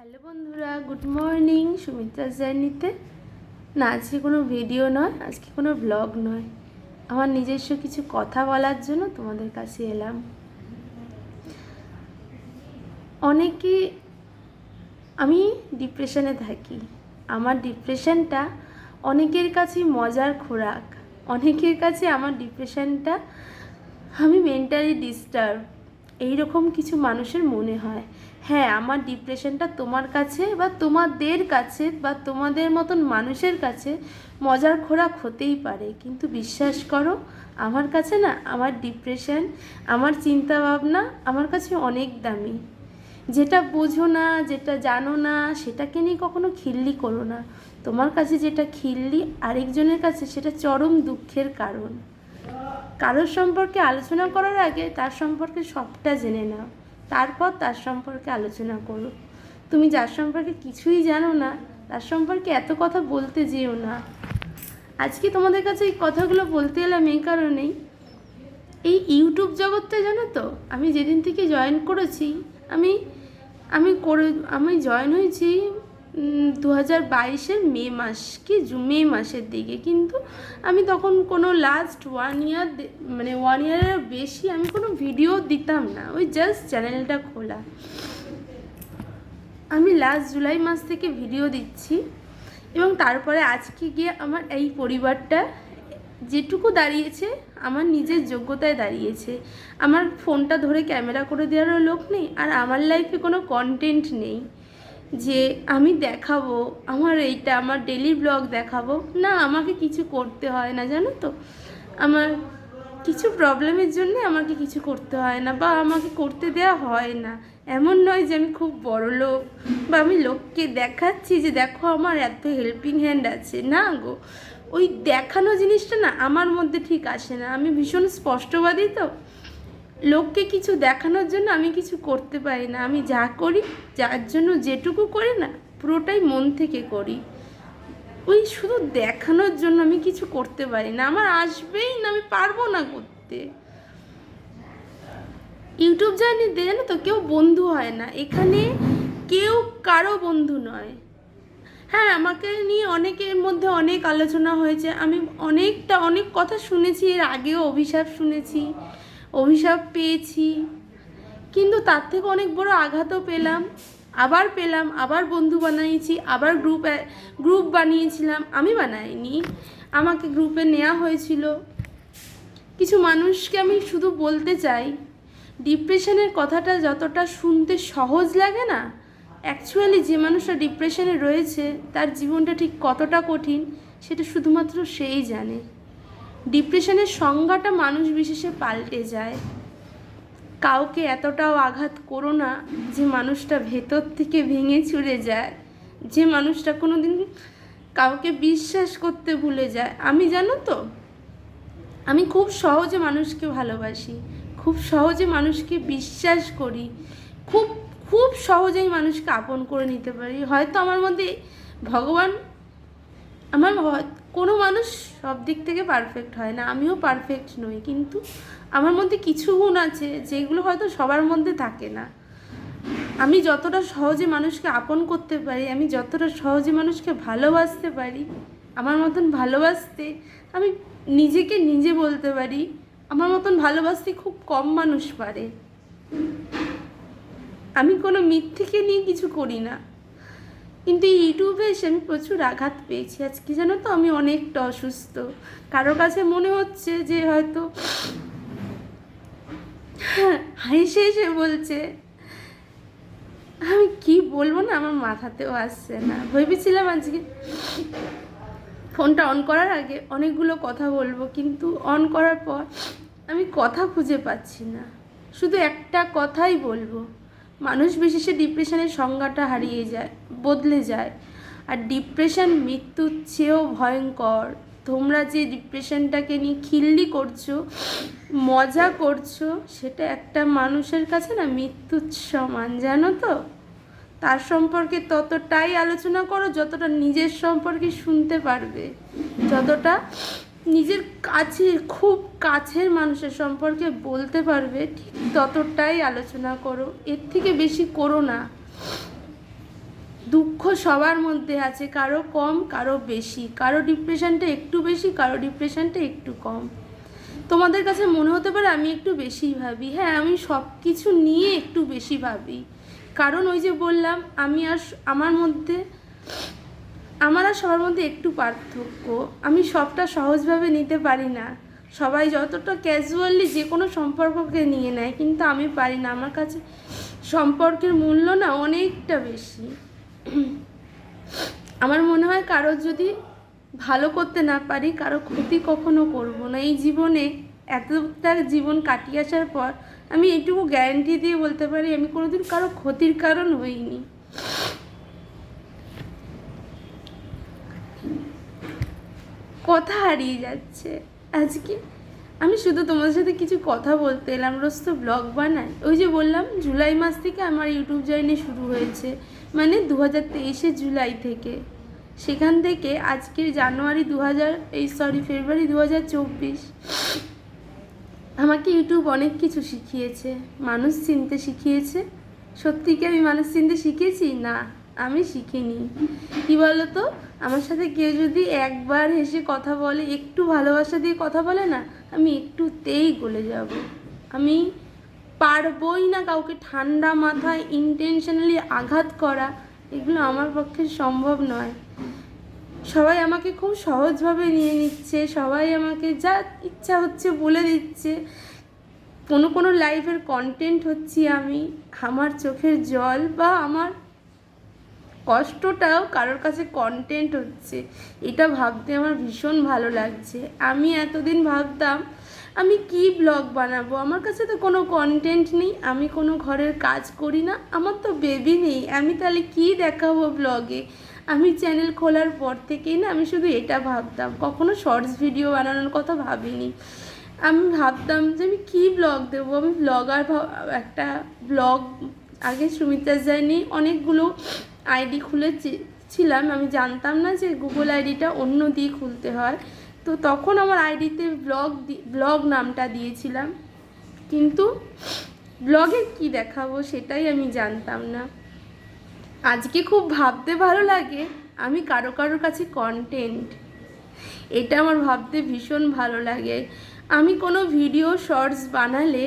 Hello বন্ধুরা, good morning, Sumitra জার্নিতে। না, আজকে কোনো ভিডিও নয়, আজকে কোনো ব্লগ নয়। আমার নিজস্ব কিছু কথা বলার জন্য তোমাদের কাছে এলাম। অনেকে, আমি ডিপ্রেশনে থাকি। আমার ডিপ্রেশনটা অনেকের কাছেই মজার খোরাক। অনেকের কাছে আমার ডিপ্রেশনটা আমি মেন্টালি ডিস্টার্ব এইরকম কিছু মানুষের মনে হয়। হ্যাঁ আমার ডিপ্রেশনটা তোমার কাছে বা তোমাদের কাছে বা তোমাদের মতন মানুষের কাছে মজার খোরাক হতেই পারে। কিন্তু বিশ্বাস করো, আমার কাছে না, আমার ডিপ্রেশন, আমার চিন্তা ভাবনা আমার কাছে অনেক দামি। যেটা বোঝো না, যেটা জানো না, সেটাকে নিয়ে কখনো খিল্লি করো না। তোমার কাছে যেটা খিল্লি, আরেকজনের কাছে সেটা চরম দুঃখের কারণ। কারোর সম্পর্কে আলোচনা করার আগে তার সম্পর্কে সবটা জেনে নাও। তারপর তার সম্পর্কে আলোচনা করো। তুমি যার সম্পর্কে কিছুই জানো না, তার সম্পর্কে এত কথা বলতে যেও না। আজকে তোমাদের কাছে এই কথাগুলো বলতে এলাম এই কারণেই। এই ইউটিউব জগৎটা জানো তো, আমি যেদিন থেকে জয়েন করেছি, আমি আমি করে, আমি জয়েন হয়েছি দু হাজার মে মাস কি? মে মাসের দিকে। কিন্তু আমি তখন কোনো লাস্ট ওয়ান ইয়ার মানে ওয়ান ইয়ারের বেশি আমি কোনো ভিডিও দিতাম না। ওই জাস্ট চ্যানেলটা খোলা। আমি লাস্ট জুলাই মাস থেকে ভিডিও দিচ্ছি। এবং তারপরে আজকে গিয়ে আমার এই পরিবারটা যেটুকু দাঁড়িয়েছে, আমার নিজের যোগ্যতায় দাঁড়িয়েছে। আমার ফোনটা ধরে ক্যামেরা করে দেওয়ারও লোক নেই, আর আমার লাইফে কোনো কন্টেন্ট নেই। যে আমি দেখাবো, আমার এইটা, আমার ডেলি ব্লগ দেখাবো। না, আমাকে কিছু করতে হয় না, জানো তো? আমার কিছু প্রবলেমের জন্য আমাকে কিছু করতে হয় না বা আমাকে করতে দেওয়া হয় না। এমন নয় যে আমি খুব বড় লোক বা আমি লোককে দেখাচ্ছি যে দেখো আমার এত হেল্পিং হ্যান্ড আছে। না গো, ওই দেখানো জিনিসটা না আমার মধ্যে ঠিক আসে না। আমি ভীষণ স্পষ্টবাদী তো। লোককে কিছু দেখানোর জন্য আমি কিছু করতে পারি না। আমি যা করি, যার জন্য যেটুকু করি না, পুরোটাই মন থেকে করি। ওই শুধু দেখানোর জন্য আমি কিছু করতে পারি না। আমার আসবেই না, আমি পারব না করতে। ইউটিউব জার্নিতে জানো তো, কেউ বন্ধু হয় না। এখানে কেউ কারও বন্ধু নয়। হ্যাঁ আমাকে নিয়ে অনেকের মধ্যে অনেক আলোচনা হয়েছে। আমি অনেকটা, অনেক কথা শুনেছি, এর আগেও অভিশাপ শুনেছি। অভিশাপ পেয়েছি। কিন্তু তার থেকে অনেক বড় আঘাতও পেলাম। আবার পেলাম, আবার বন্ধু বানিয়েছি, আবার গ্রুপ গ্রুপ বানিয়েছিলাম। আমি বানাইনি। আমাকে গ্রুপে নেওয়া হয়েছিল। কিছু মানুষকে আমি শুধু বলতে চাই ডিপ্রেশনের কথাটা যতটা শুনতে সহজ লাগে না অ্যাকচুয়ালি যে মানুষটা ডিপ্রেশনে রয়েছে, তার জীবনটা ঠিক কতটা কঠিন, সেটা শুধুমাত্র সেই জানে। ডিপ্রেশনের সংজ্ঞাটা মানুষ বিশেষে পাল্টে যায়। কাউকে এতটাও আঘাত করো না যে মানুষটা ভেতর থেকে ভেঙে চুরে যায়। যে মানুষটা কোনো দিন কাউকে বিশ্বাস করতে ভুলে যায়। আমি জানো তো, আমি খুব সহজে মানুষকে ভালোবাসি, খুব সহজে মানুষকে বিশ্বাস করি, খুব খুব সহজেই মানুষকে আপন করে নিতে পারি। হয়তো আমার মধ্যে ভগবান, আমার কোনো মানুষ সব দিক থেকে পারফেক্ট হয় না। আমিও পারফেক্ট নই, কিন্তু আমার মধ্যে কিছু গুণ আছে যেগুলো হয়তো সবার মধ্যে থাকে না। আমি যতটা সহজে মানুষকে আপন করতে পারি, আমি যতটা সহজে মানুষকে ভালোবাসতে পারি, আমার মতন ভালোবাসতে আমি নিজেকে নিজে বলতে পারি, আমার মতন ভালোবাসতে খুব কম মানুষ পারে। আমি কোনো মিথ্যেকে নিয়ে কিছু করি না। কিন্তু এই ইউটিউবে এসে আমি প্রচুর আঘাত পেয়েছি আজকে, জানো তো? আমি অনেকটা অসুস্থ। কারও কাছে মনে হচ্ছে যে হয়তো হেসে এসে বলছে, আমি কি বলব না? আমার মাথাতেও আসছে না। ভেবেছিলাম আজকে ফোনটা অন করার আগে অনেকগুলো কথা বলব, কিন্তু অন করার পর আমি কথা খুঁজে পাচ্ছি না। শুধু একটা কথাই বলব। মানুষ বিশেষে ডিপ্রেশনের সংজ্ঞাটা হারিয়ে যায়, বদলে যায়। আর ডিপ্রেশন মৃত্যুর চেয়েও ভয়ঙ্কর। তোমরা যে ডিপ্রেশনটাকে নিয়ে খিল্লি করছ, মজা করছ, সেটা একটা মানুষের কাছে না মৃত্যুর সমান, জানো তো? তার সম্পর্কে ততটাই আলোচনা করো, যতটা নিজের সম্পর্কে শুনতে পারবে। যতটা নিজের কাছে, খুব কাছের মানুষের সম্পর্কে বলতে পারবে, ঠিক ততটাই আলোচনা করো। এর থেকে বেশি করো না। দুঃখ সবার মধ্যে আছে, কারও কম, কারও বেশি। কারও ডিপ্রেশনটা একটু বেশি, কারও ডিপ্রেশনটা একটু কম। তোমাদের কাছে মনে হতে পারে আমি একটু বেশি ভাবি। হ্যাঁ আমি সব কিছু নিয়ে একটু বেশি ভাবি। কারণ ওই যে বললাম, আমি আর আমার মধ্যে আমার আর সবার মধ্যে একটু পার্থক্য। আমি সবটা সহজভাবে নিতে পারি না। সবাই যতটা ক্যাজুয়ালি যে কোনো সম্পর্ককে নিয়ে নেয়, কিন্তু আমি পারি না। আমার কাছে সম্পর্কের মূল্য না অনেকটা বেশি। আমার মনে হয় কারোর যদি ভালো করতে না পারি, কারও ক্ষতি কখনো করব না। এই জীবনে এতটা জীবন কাটিয়ে আসার পর আমি এটুকু গ্যারান্টি দিয়ে বলতে পারি, আমি কোনোদিন কারও ক্ষতির কারণ হইনি। কথা হারিয়ে যাচ্ছে। আজকে আমি শুধু তোমাদের সাথে কিছু কথা বলতে এলাম, রোজ তো ব্লগ বানাই। ওই যে বললাম, জুলাই মাস থেকে আমার ইউটিউব জার্নি শুরু হয়েছে মানে দু হাজার তেইশে জুলাই থেকে। সেখান থেকে আজকের জানুয়ারি দু হাজার এই সরি ফেব্রুয়ারি দু হাজার চব্বিশ। আমাকে ইউটিউব অনেক কিছু শিখিয়েছে। মানুষ চিনতে শিখিয়েছে। সত্যি কি আমি মানুষ চিনতে শিখেছি? না। আমি শিখিনি। কি বলতো? আমার সাথে কেউ যদি একবার হেসে কথা বলে, একটু ভালোবাসা দিয়ে কথা বলে না, আমি একটুতেই গলে যাব। আমি পারবই না কাউকে ঠান্ডা মাথায় ইন্টেনশনালি আঘাত করা। এগুলো আমার পক্ষে সম্ভব নয়। সবাই আমাকে খুব সহজভাবে নিয়ে নিচ্ছে, সবাই আমাকে যা ইচ্ছা হচ্ছে বলে দিচ্ছে। কোনো কোনো লাইফের কন্টেন্ট হচ্ছি আমি। আমার চোখের জল বা আমার কষ্টটাও কারোর কাছে কন্টেন্ট হচ্ছে। এটা ভাবতে আমার ভীষণ ভালো লাগছে। আমি এতদিন ভাবতাম, আমি কি ব্লগ বানাবো? আমার কাছে তো কোনো কন্টেন্ট নেই, আমি কোনো ঘরের কাজ করি না, আমার তো বেবি নেই। আমি তাহলে কি দেখাবো ব্লগে আমি চ্যানেল খোলার পর থেকেই না আমি শুধু এটা ভাবতাম। কখনো শর্টস ভিডিও বানানোর কথা ভাবিনি। আমি ভাবতাম যে আমি কী ব্লগ দেবো? আমি ব্লগার একটা ব্লগ আগে সুমিতা জানি অনেকগুলো আইডি খুলেছি ছিলাম, আমি জানতাম না যে গুগল আইডিটা অন্য দিয়ে খুলতে হয়। তো তখন আমার আইডিতে ব্লগ ব্লগ নামটা দিয়েছিলাম। কিন্তু ব্লগে কি দেখাবো সেটাই আমি জানতাম না। আজকে খুব ভাবতে ভালো লাগে, আমি কারও কারোর কাছে কন্টেন্ট এটা আমার ভাবতে ভীষণ ভালো লাগে। আমি কোনো ভিডিও শর্টস বানালে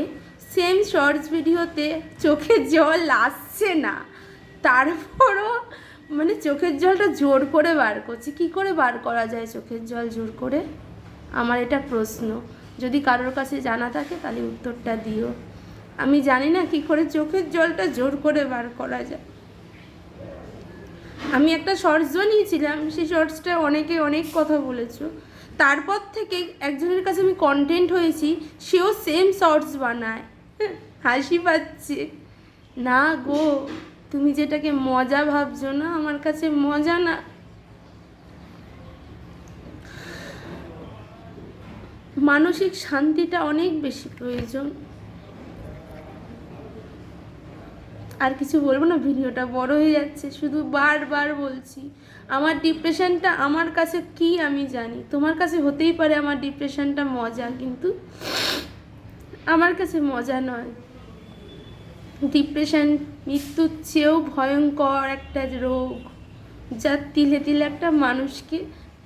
সেম শর্টস ভিডিওতে চোখে জল আসছে না। তারপরও মানে চোখের জলটা জোর করে বার করছি। কি করে বার করা যায় চোখের জল জোর করে? আমার এটা প্রশ্ন। যদি কারোর কাছে জানা থাকে তাহলে উত্তরটা দিও। আমি জানি না কি করে চোখের জলটা জোর করে বার করা যায়। আমি একটা শর্টস বানিয়েছিলাম, সেই শর্টসটা অনেকে অনেক কথা বলেছ। তারপর থেকে একজনের কাছে আমি কন্টেন্ট হয়েছি, সেও সেম শর্টস বানায়। হাসি পাচ্ছে। না গো তুমি যেটাকে মজা ভাবছ না, আমার কাছে মজা না। মানসিক শান্তিটা অনেক বেশি প্রয়োজন। আর কিছু বলব না, ভিডিওটা বড় হয়ে যাচ্ছে, শুধু বারবার বলছি। আমার ডিপ্রেশনটা আমার কাছে কি আমি জানি, তোমার কাছে হতেই পারে আমার ডিপ্রেশনটা মজা, কিন্তু আমার কাছে মজা নয়। ডিপ্রেশন মৃত্যুর চেয়েও ভয়ঙ্কর একটা রোগ, যা তিলে তিলে একটা মানুষকে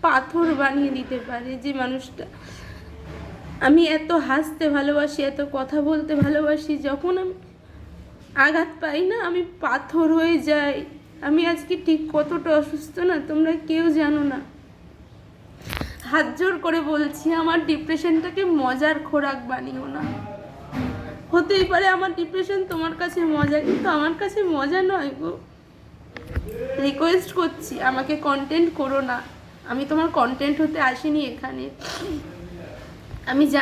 পাথর বানিয়ে দিতে পারে। যে মানুষটা, আমি এত হাসতে ভালোবাসি, এত কথা বলতে ভালোবাসি, যখন আমি আঘাত পাই না, আমি পাথর হয়ে যাই। আমি আজকে ঠিক কতটা অসুস্থ না, তোমরা কেউ জানো না। হাত জোর করে বলছি, আমার ডিপ্রেশনটাকে মজার খোরাক বানিও না। হতেই পারে আমার ডিপ্রেশন তোমার কাছে মজা, কিন্তু আমার কাছে মজা নয় গো। রিকোয়েস্ট করছি, আমাকে কন্টেন্ট করো না। আমি তোমার কন্টেন্ট হতে আসিনি এখানে। আমি যা,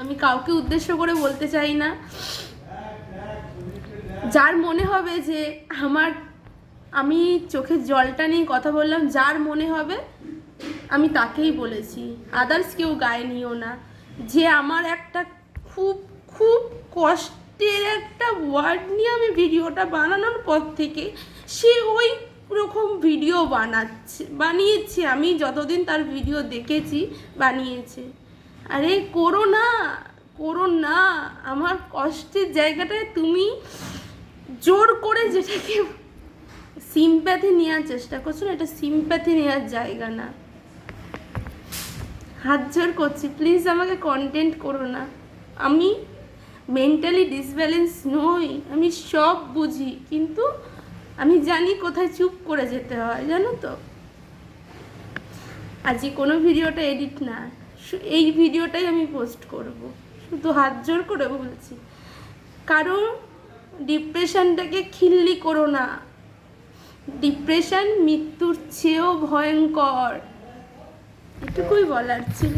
আমি কাউকে উদ্দেশ্য করে বলতে চাই না। যার মনে হবে যে আমার, আমি চোখের জলটা নিয়ে কথা বললাম, যার মনে হবে, আমি তাকেই বলেছি। আদার্স কেউ গায়ে নিও না। যে আমার একটা খুব খুব কষ্টের একটা ওয়ার্ড নিয়ে আমি ভিডিওটা বানানোর পর থেকে সে ওই রকম ভিডিও বানাচ্ছে, বানিয়েছে। আমি যতদিন তার ভিডিও দেখেছি, বানিয়েছে। আরে করো না করো না। আমার কষ্টের জায়গাটায় তুমি জোর করে যেটাকে সিম্প্যাথি নেওয়ার চেষ্টা করছ না, এটা সিম্প্যাথি নেওয়ার জায়গা না। হাত জোর করছি। প্লিজ আমাকে কন্টেন্ট করো না। আমি মেন্টালি ডিসব্যালেন্স নই, আমি সব বুঝি, কিন্তু আমি জানি কোথায় চুপ করে যেতে হয়, জানো তো? আজকে কোনো ভিডিওটা এডিট না এই ভিডিওটাই আমি পোস্ট করব। শুধু হাত জোর করে বলছি। কারও ডিপ্রেশনটাকে খিল্লি করো না। ডিপ্রেশন মৃত্যুর চেয়েও ভয়ঙ্কর। এটুকুই বলার ছিল।